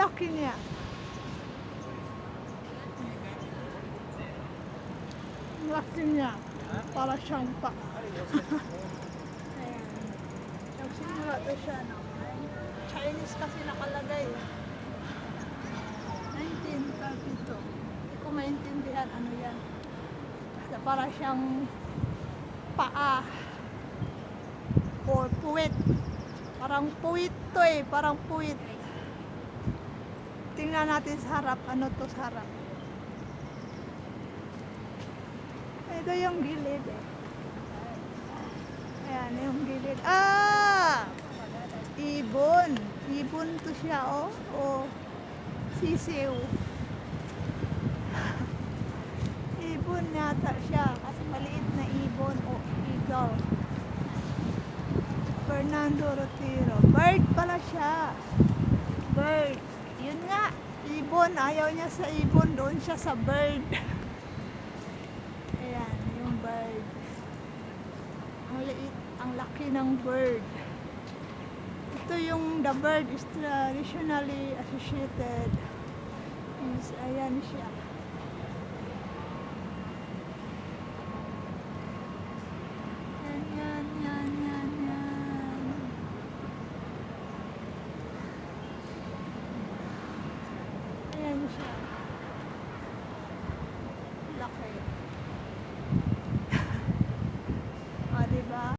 laki niya. Laki niya. Para siyang pa. Ayan. Nagsimula to siya? Chinese kasi nakalagay. 1932. Hindi ko maintindihan ano yan. Basta para siyang paa. Or puwit. Parang puwit to eh. Parang puwit. Tingnan natin sa harap. Ano to sa harap? Ito yung gilid eh. Ayan yung gilid. Ah! Ibon. Ibon to siya oh. O sisiw. ibon yata siya. Kasi maliit na ibon o eagle. Fernando Rotero. Bird pala siya. Bird. Yun nga. Ibon. Ayaw niya sa ibon. Doon siya sa bird. Ayan, yung bird. Ang liit. Ang laki ng bird. Ito yung the bird is traditionally associated is ayan siya.